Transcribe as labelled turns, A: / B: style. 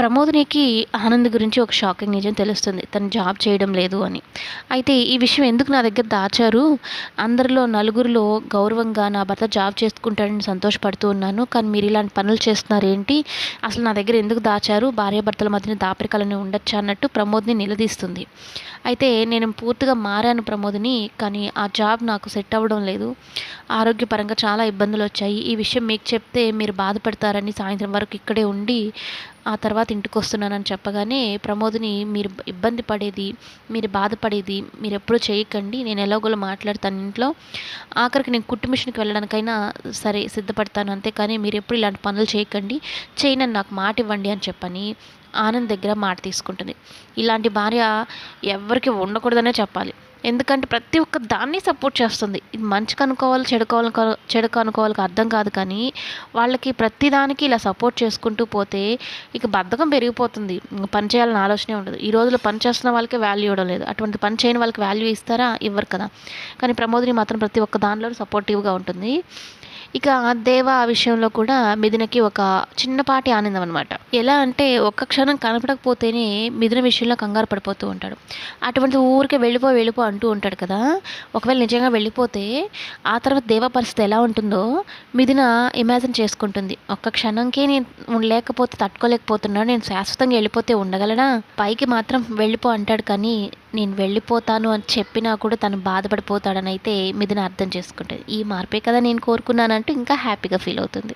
A: ప్రమోదినికి ఆనంద్ గురించి ఒక షాకింగ్ నిజం తెలుస్తుంది. తను జాబ్ చేయడం లేదు అని. అయితే ఈ విషయం ఎందుకు నా దగ్గర దాచారు? అందరిలో నలుగురిలో గౌరవంగా నా భర్త జాబ్ చేసుకుంటాడని సంతోషపడుతూ ఉన్నాను. కానీ మీరు ఇలాంటి పనులు చేస్తున్నారు ఏంటి అసలు నా దగ్గర ఎందుకు దాచారు? భార్యాభర్తల మధ్యన దాపరికాలని ఉండొచ్చా అన్నట్టు ప్రమోద్ని నిలదీస్తుంది. అయితే నేను పూర్తిగా మారాను ప్రమోదిని కానీ ఆ జాబ్ నాకు సెట్ అవ్వడం లేదు. ఆరోగ్యపరంగా చాలా ఇబ్బందులు వచ్చాయి ఈ విషయం మీకు చెప్తే మీరు బాధపడతారని సాయంత్రం వరకు ఇక్కడే ఉండి ఆ తర్వాత ఇంటికి వస్తున్నానని చెప్పగానే ప్రమోదిని మీరు ఇబ్బంది పడేది మీరు బాధపడేది మీరు ఎప్పుడూ చేయకండి నేను ఎలాగోలా మాట్లాడతాను ఇంట్లో. ఆఖరికి నేను కుట్టు మిషన్కి వెళ్ళడానికైనా సరే సిద్ధపడతాను అంతేకాని మీరు ఎప్పుడు ఇలాంటి పనులు చేయకండి చేయనని నాకు మాట ఇవ్వండి అని చెప్పని ఆనంద్ దగ్గర మాట తీసుకుంటుంది. ఇలాంటి భార్య ఎవరికి ఉండకూడదనే చెప్పాలి. ఎందుకంటే ప్రతి ఒక్క దాన్ని సపోర్ట్ చేస్తుంది. ఇది మంచికి అనుకోవాలి చెడుకోవాలి అనుకో చెడుకు అనుకోవాలి అర్థం కాదు కానీ వాళ్ళకి ప్రతిదానికి ఇలా సపోర్ట్ చేసుకుంటూ పోతే ఇక బద్ధకం పెరిగిపోతుంది. పని చేయాలని ఆలోచనే ఉండదు. ఈ రోజుల్లో పని చేస్తున్న వాళ్ళకి వాల్యూ ఇవ్వడం లేదు. అటువంటి పని చేయని వాళ్ళకి వాల్యూ ఇస్తారా? ఇవ్వరు కదా. కానీ ప్రమోదిని మాత్రం ప్రతి ఒక్క దానిలో సపోర్టివ్గా ఉంటుంది. ఇక దేవ ఆ విషయంలో కూడా మిథునకి ఒక చిన్నపాటి ఆనందం అనమాట ఎలా అంటే ఒక్క క్షణం కనపడకపోతేనే మిథున విషయంలో కంగారు పడిపోతూ ఉంటాడు. అటువంటి ఊరికే వెళ్ళిపో వెళ్ళిపో అంటూ ఉంటాడు కదా. ఒకవేళ నిజంగా వెళ్ళిపోతే ఆ తర్వాత దేవ పరిస్థితి ఎలా ఉంటుందో మిథున ఇమాజిన్ చేసుకుంటుంది. ఒక్క క్షణంకే నేను లేకపోతే తట్టుకోలేకపోతున్నాడు నేను శాశ్వతంగా వెళ్ళిపోతే ఉండగలనా? పైకి మాత్రం వెళ్ళిపో అంటాడు కానీ నేను వెళ్ళిపోతాను అని చెప్పినా కూడా తను బాధపడిపోతాడని అయితే మిథున అర్థం చేసుకుంటుంది. ఈ మార్పే కదా నేను కోరుకున్నానంటూ ఇంకా హ్యాపీగా ఫీల్ అవుతుంది.